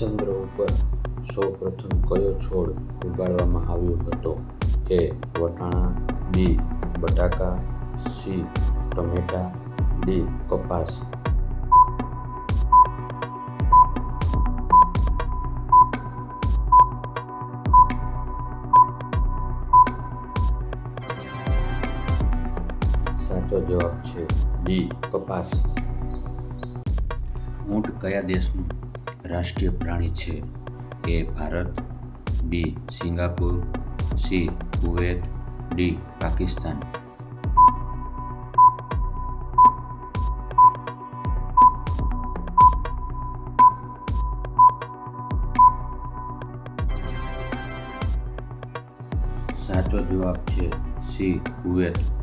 ચંદ્ર ઉપર સૌપ્રથમ કયો છોડ ઉગાડવામાં આવ્યો હતો? એ વટાણા, બી બટાકા, સી ટમેટા, ડી કપાસ. સાચો જવાબ છે ડી કપાસ. ઊંટ કયા દેશનું રાષ્ટ્રીય પ્રાણી છે. A Bharat, B Singapore, C Kuwait, D Pakistan. સાચો જવાબ છે સી કુવેત.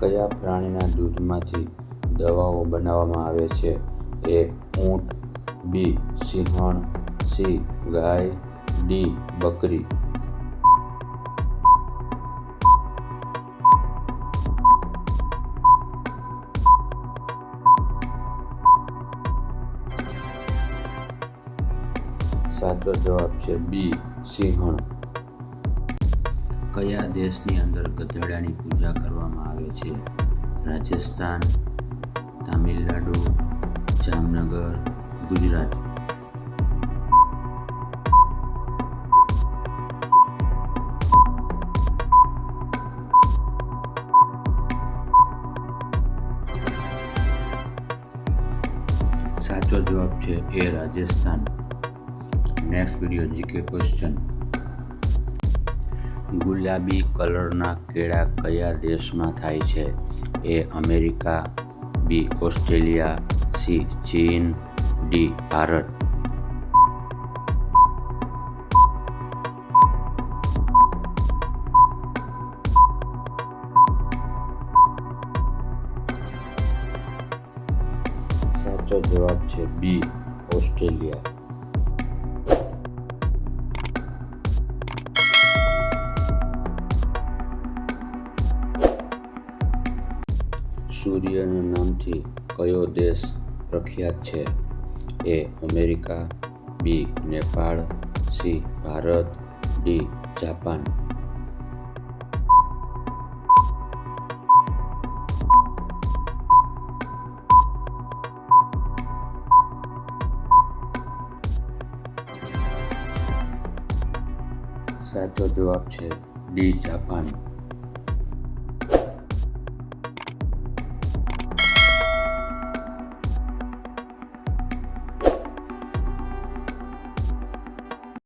કયા પ્રાણીના દૂધમાંથી દવાઓ બનાવવામાં આવે છે? એ ઊંટ, બી, સિંહણ, સી, ગાય, ડી, બકરી. સાચો જવાબ છે બી, સિંહણ. કયા દેશની અંદર ગધેડાની પૂજા કરવામાં આવે છે? રાજસ્થાન, તામિલનાડુ, જામનગર, ગુજરાત. સાચો જવાબ છે A Rajasthan. Next video G K question ગુલાબી કલરના કેળા કયા દેશમાં થાય છે? A America, B Australia, C ચીન, ડી ભારત. સાચો જવાબ છે બી ઓસ્ટ્રેલિયા. સૂર્યના નામથી કયો દેશ પ્રખ્યાત છે? A America, B Nepal, C Bharat, D Japan. સાચો જવાબ છે ડી જાપાન.